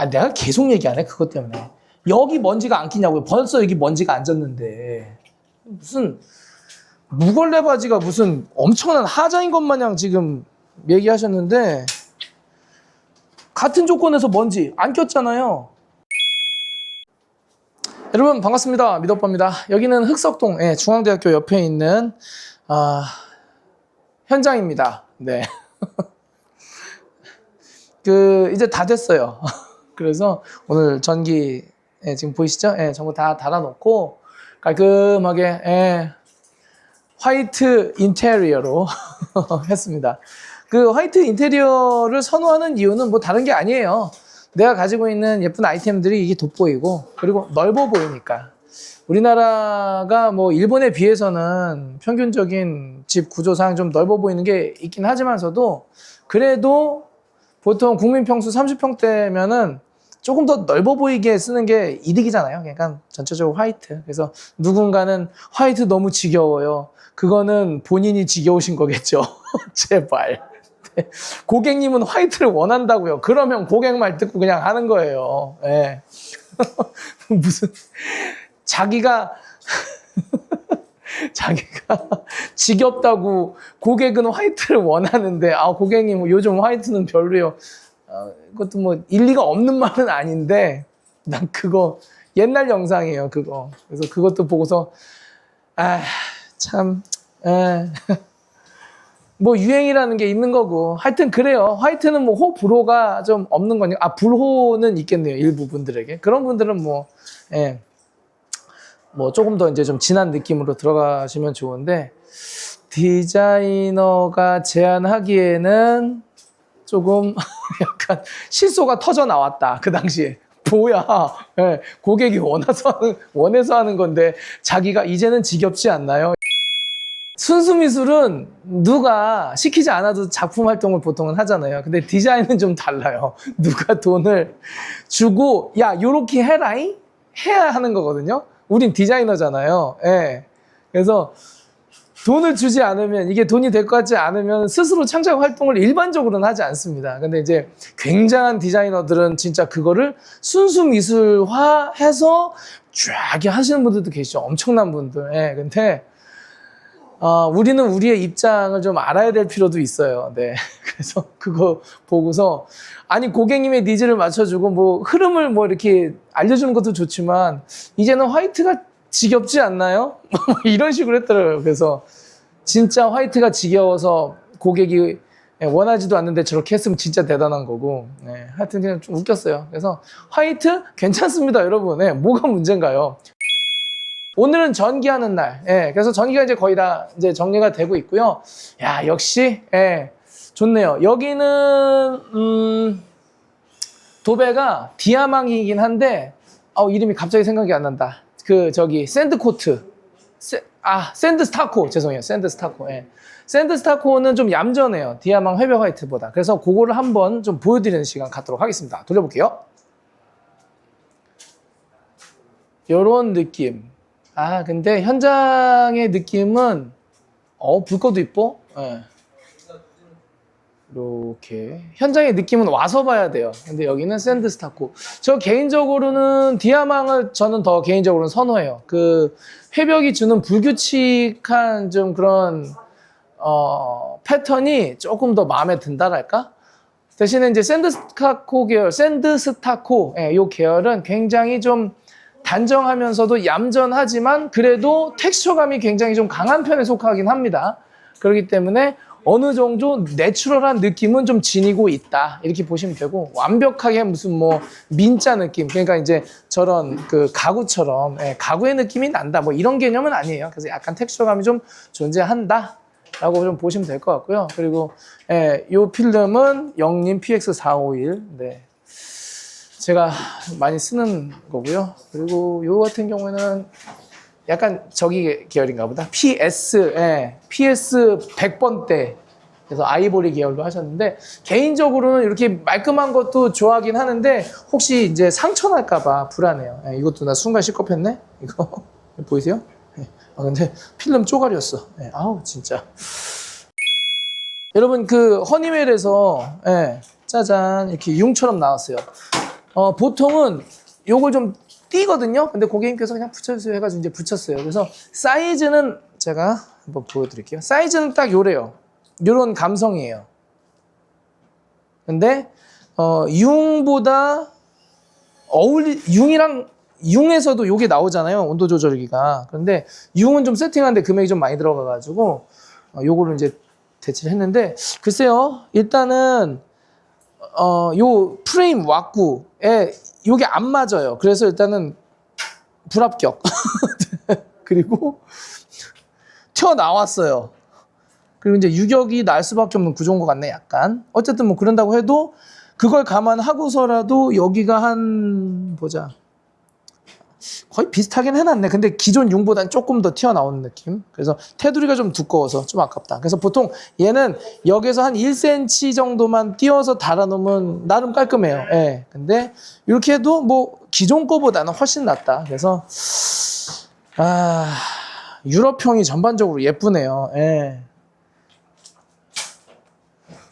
아, 내가 계속 얘기하네, 그것 때문에. 여기 먼지가 안 끼냐고요. 벌써 여기 먼지가 앉았는데. 무슨, 무걸레 바지가 무슨 엄청난 하자인 것 마냥 지금 얘기하셨는데, 같은 조건에서 먼지 안 꼈잖아요. 여러분 반갑습니다. 미덕바입니다. 여기는 흑석동 예, 중앙대학교 옆에 있는 아, 현장입니다. 네. 그 이제 다 됐어요. 그래서 오늘 전기 예, 지금 보이시죠? 예, 전부 다 달아놓고 깔끔하게 예, 화이트 인테리어로 했습니다. 그 화이트 인테리어를 선호하는 이유는 뭐 다른 게 아니에요. 내가 가지고 있는 예쁜 아이템들이 이게 돋보이고 그리고 넓어 보이니까. 우리나라가 뭐 일본에 비해서는 평균적인 집 구조상 좀 넓어 보이는 게 있긴 하지만서도 그래도 보통 국민 평수 30평대면은 조금 더 넓어 보이게 쓰는 게 이득이잖아요. 그러니까 전체적으로 화이트. 그래서 누군가는 화이트 너무 지겨워요. 그거는 본인이 지겨우신 거겠죠. 제발. 네. 고객님은 화이트를 원한다고요. 그러면 고객 말 듣고 그냥 하는 거예요. 예. 무슨 자기가 자기가 지겹다고 고객은 화이트를 원하는데 아 고객님 요즘 화이트는 별로요. 어, 그것도 뭐 일리가 없는 말은 아닌데 난 그거 옛날 영상이에요 그거. 그래서 그것도 보고서 아참 뭐 유행이라는 게 있는 거고. 하여튼 그래요. 화이트는 뭐 호 불호가 좀 없는 거니까. 아 불호는 있겠네요 일부 분들에게. 그런 분들은 뭐 예. 뭐 조금 더 이제 좀 진한 느낌으로 들어가시면 좋은데 디자이너가 제안하기에는 조금 약간 실소가 터져 나왔다 그 당시에 뭐야 예, 고객이 원해서 하는, 원해서 하는 건데 자기가 이제는 지겹지 않나요? 순수 미술은 누가 시키지 않아도 작품 활동을 보통은 하잖아요. 근데 디자인은 좀 달라요. 누가 돈을 주고 야 요렇게 해라잉 해야 하는 거거든요. 우린 디자이너잖아요. 예. 그래서 돈을 주지 않으면 이게 돈이 될 것 같지 않으면 스스로 창작 활동을 일반적으로는 하지 않습니다. 근데 이제 굉장한 디자이너들은 진짜 그거를 순수 미술화해서 쫙 하시는 분들도 계시죠. 엄청난 분들. 예. 근데 어, 우리는 우리의 입장을 좀 알아야 될 필요도 있어요. 네. 그래서 그거 보고서, 아니, 고객님의 니즈를 맞춰주고, 뭐, 흐름을 뭐 이렇게 알려주는 것도 좋지만, 이제는 화이트가 지겹지 않나요? 뭐 이런 식으로 했더라고요. 그래서, 진짜 화이트가 지겨워서 고객이 원하지도 않는데 저렇게 했으면 진짜 대단한 거고, 네. 하여튼 그냥 좀 웃겼어요. 그래서, 화이트 괜찮습니다, 여러분. 네. 뭐가 문제인가요? 오늘은 전기하는 날. 예, 그래서 전기가 이제 거의 다 이제 정리가 되고 있고요. 야, 역시, 예, 좋네요. 여기는, 음, 도배가 디아망이긴 한데, 어, 이름이 갑자기 생각이 안 난다. 그, 저기, 샌드 코트. 세, 아, 샌드 스타코. 죄송해요. 샌드 스타코. 예. 샌드 스타코는 좀 얌전해요. 디아망 회벽 화이트보다. 그래서 그거를 한번 좀 보여드리는 시간 갖도록 하겠습니다. 돌려볼게요. 요런 느낌. 아, 근데 현장의 느낌은, 어, 불꽃도 이뻐? 예. 이렇게. 현장의 느낌은 와서 봐야 돼요. 근데 여기는 샌드스 타코. 저 개인적으로는 디아망을 저는 더 개인적으로는 선호해요. 그 회벽이 주는 불규칙한 좀 그런, 어, 패턴이 조금 더 마음에 든다랄까? 대신에 이제 샌드스타코 계열, 샌드스타코, 예, 요 계열은 굉장히 좀 단정하면서도 얌전하지만 그래도 텍스처감이 굉장히 좀 강한 편에 속하긴 합니다. 그렇기 때문에 어느 정도 내추럴한 느낌은 좀 지니고 있다. 이렇게 보시면 되고 완벽하게 무슨 뭐 민자 느낌 그러니까 이제 저런 그 가구처럼 예, 가구의 느낌이 난다. 뭐 이런 개념은 아니에요. 그래서 약간 텍스처감이 좀 존재한다. 라고 좀 보시면 될 것 같고요. 그리고 예, 이 필름은 영림 PX451. 네. 제가 많이 쓰는 거고요. 그리고 요 같은 경우에는 약간 저기 계열인가 보다. PS, 예, PS 100번 대. 그래서 아이보리 계열로 하셨는데 개인적으로는 이렇게 말끔한 것도 좋아하긴 하는데 혹시 이제 상처 날까봐 불안해요. 예, 이것도 나 순간 실컷했네. 이거 보이세요? 예. 아 근데 필름 쪼가리였어. 예, 아우 진짜. 여러분 그 허니웰에서 예, 짜잔 이렇게 융처럼 나왔어요. 어, 보통은 요걸 좀 띄거든요. 근데 고객님께서 그냥 붙여주세요 해가지고 이제 붙였어요. 그래서 사이즈는 제가 한번 보여드릴게요. 사이즈는 딱 요래요. 요런 감성이에요. 근데 어, 융보다 어울리 융이랑 융에서도 요게 나오잖아요. 온도 조절기가. 그런데 융은 좀 세팅하는데 금액이 좀 많이 들어가가지고 어, 요거를 이제 대체를 했는데 글쎄요. 일단은 어, 요 프레임 왁구에 요게 안 맞아요. 그래서 일단은 불합격. 그리고 튀어나왔어요. 그리고 이제 유격이 날 수밖에 없는 구조인 것 같네, 약간. 어쨌든 뭐 그런다고 해도 그걸 감안하고서라도 여기가 한, 보자. 거의 비슷하긴 해놨네. 근데 기존 융보다는 조금 더 튀어나오는 느낌. 그래서 테두리가 좀 두꺼워서 좀 아깝다. 그래서 보통 얘는 여기서 한 1cm 정도만 띄워서 달아놓으면 나름 깔끔해요. 예. 근데 이렇게 해도 뭐 기존 거보다는 훨씬 낫다. 그래서, 아, 유럽형이 전반적으로 예쁘네요. 예.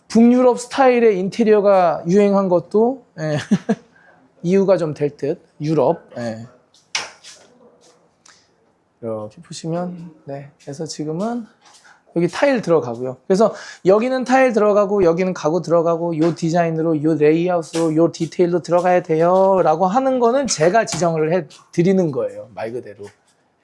북유럽 스타일의 인테리어가 유행한 것도 예. 이유가 좀 될 듯. 유럽. 예. 이렇게 보시면 네. 그래서 지금은 여기 타일 들어가고요. 그래서 여기는 타일 들어가고 여기는 가구 들어가고 요 디자인으로 요 레이아웃으로 요 디테일로 들어가야 돼요 라고 하는 거는 제가 지정을 해 드리는 거예요. 말 그대로.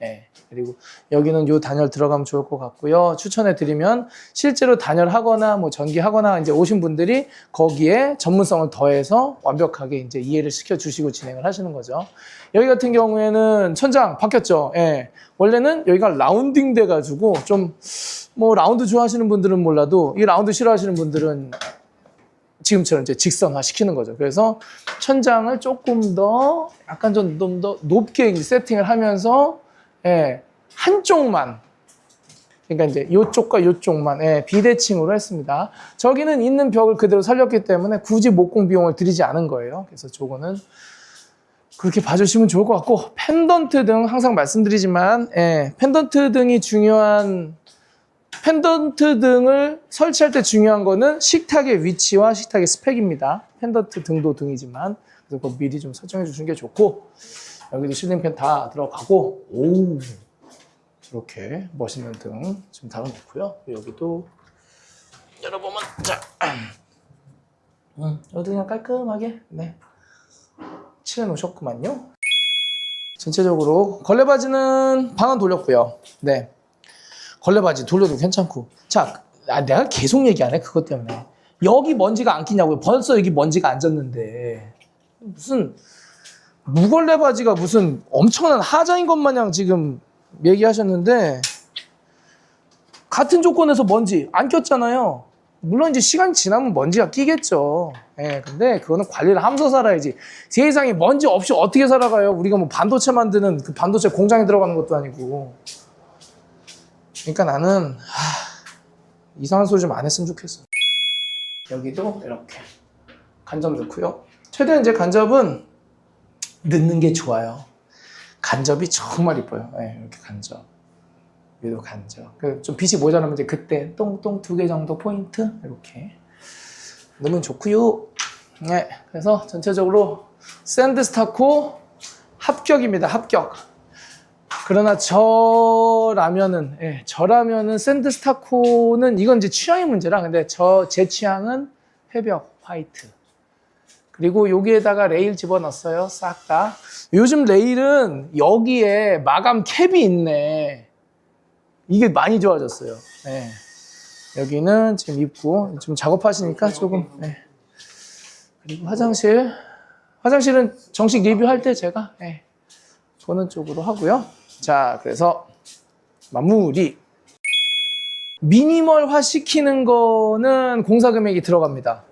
예. 그리고 여기는 요 단열 들어가면 좋을 것 같고요. 추천해 드리면 실제로 단열하거나 뭐 전기하거나 이제 오신 분들이 거기에 전문성을 더해서 완벽하게 이제 이해를 시켜 주시고 진행을 하시는 거죠. 여기 같은 경우에는 천장 바뀌었죠. 예. 원래는 여기가 라운딩 돼 가지고 좀 뭐 라운드 좋아하시는 분들은 몰라도 이 라운드 싫어하시는 분들은 지금처럼 이제 직선화 시키는 거죠. 그래서 천장을 조금 더 약간 좀 더 높게 세팅을 하면서 예, 한쪽만 그러니까 이제 이쪽과 이쪽만 예, 비대칭으로 했습니다. 저기는 있는 벽을 그대로 살렸기 때문에 굳이 목공 비용을 들이지 않은 거예요. 그래서 저거는 그렇게 봐주시면 좋을 것 같고 펜던트 등 항상 말씀드리지만 예, 펜던트 등이 중요한 펜던트 등을 설치할 때 중요한 거는 식탁의 위치와 식탁의 스펙입니다. 펜던트 등도 등이지만 그래서 미리 좀 설정해 주시는 게 좋고 여기도 실링팬 다 들어가고 오 이렇게 멋있는 등 지금 달아놓고요. 여기도 열어보면 자, 음, 여기도 그냥 깔끔하게 네 칠해 놓으셨구만요. 전체적으로 걸레 바지는 반환 돌렸고요. 네. 걸레 바지 돌려도 괜찮고. 자, 아, 내가 계속 얘기하네, 그것 때문에. 여기 먼지가 안 끼냐고요. 벌써 여기 먼지가 안 졌는데. 무슨, 무걸레 바지가 무슨 엄청난 하자인 것 마냥 지금 얘기하셨는데, 같은 조건에서 먼지 안 꼈잖아요. 물론 이제 시간 지나면 먼지가 끼겠죠. 예, 근데 그거는 관리를 하면서 살아야지. 세상에 먼지 없이 어떻게 살아가요? 우리가 뭐 반도체 만드는 그 반도체 공장에 들어가는 것도 아니고. 그러니까 나는 하, 이상한 소리 좀 안 했으면 좋겠어. 여기도 이렇게 간접 넣고요. 최대한 이제 간접은 넣는 게 좋아요. 간접이 정말 이뻐요. 네, 이렇게 간접. 여기도 간접. 그좀 빛이 모자라면 이제 그때 똥똥 두 개 정도 포인트 이렇게 넣으면 좋고요. 네, 그래서 전체적으로 샌드스타코 합격입니다. 합격. 그러나 저라면은 예, 저라면은 샌드스타코는 이건 이제 취향의 문제라 근데 저 제 취향은 회벽 화이트 그리고 여기에다가 레일 집어넣었어요 싹 다 요즘 레일은 여기에 마감 캡이 있네 이게 많이 좋아졌어요 예. 여기는 지금 입구 좀 작업하시니까 조금 예. 그리고 화장실 화장실은 정식 리뷰할 때 제가 예, 보는 쪽으로 하고요. 자, 그래서 마무리. 미니멀화 시키는 거는 공사 금액이 들어갑니다.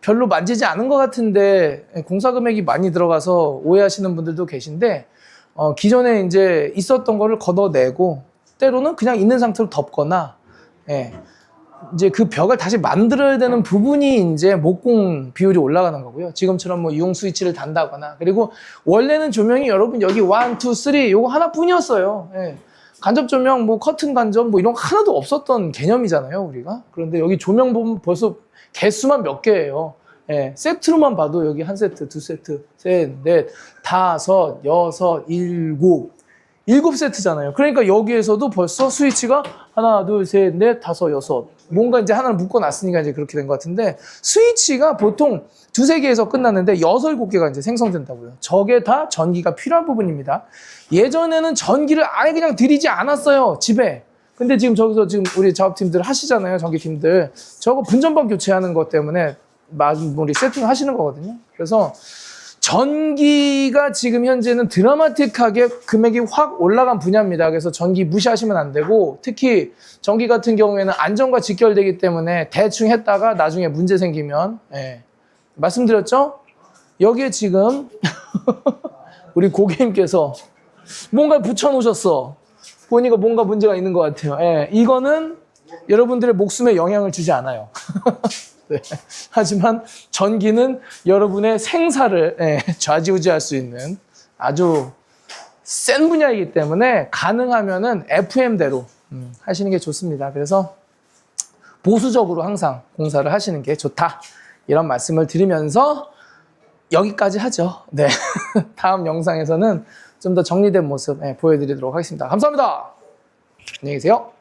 별로 만지지 않은 것 같은데 공사 금액이 많이 들어가서 오해하시는 분들도 계신데 어, 기존에 이제 있었던 거를 걷어내고 때로는 그냥 있는 상태로 덮거나 예, 이제 그 벽을 다시 만들어야 되는 부분이 이제 목공 비율이 올라가는 거고요. 지금처럼 뭐 유용 스위치를 단다거나 그리고 원래는 조명이 여러분 여기 1, 2, 3 요거 하나뿐이었어요. 예. 간접 조명, 뭐 커튼 간접 뭐 이런 거 하나도 없었던 개념이잖아요, 우리가. 그런데 여기 조명 보면 벌써 개수만 몇 개예요. 예, 세트로만 봐도 여기 한 세트, 두 세트, 셋, 넷, 다섯, 여섯, 일곱. 일곱 세트잖아요. 그러니까 여기에서도 벌써 스위치가 하나, 둘, 셋, 넷, 다섯, 여섯. 뭔가 이제 하나를 묶어놨으니까 이제 그렇게 된 것 같은데 스위치가 보통 두세 개에서 끝났는데 여섯, 일곱 개가 이제 생성된다고요. 저게 다 전기가 필요한 부분입니다. 예전에는 전기를 아예 그냥 들이지 않았어요. 집에. 근데 지금 저기서 지금 우리 작업팀들 하시잖아요. 전기팀들. 저거 분전방 교체하는 것 때문에 마무리 세팅 하시는 거거든요. 그래서 전기가 지금 현재는 드라마틱하게 금액이 확 올라간 분야입니다. 그래서 전기 무시하시면 안 되고 특히 전기 같은 경우에는 안전과 직결되기 때문에 대충 했다가 나중에 문제 생기면 예. 말씀드렸죠? 여기에 지금 우리 고객님께서 뭔가 붙여놓으셨어. 보니까 뭔가 문제가 있는 것 같아요. 예. 이거는 여러분들의 목숨에 영향을 주지 않아요. 네. 하지만 전기는 여러분의 생사를 예, 좌지우지할 수 있는 아주 센 분야이기 때문에 가능하면은 FM대로 음, 하시는 게 좋습니다. 그래서 보수적으로 항상 공사를 하시는 게 좋다. 이런 말씀을 드리면서 여기까지 하죠. 네. 다음 영상에서는 좀 더 정리된 모습 예, 보여드리도록 하겠습니다. 감사합니다. 안녕히 계세요.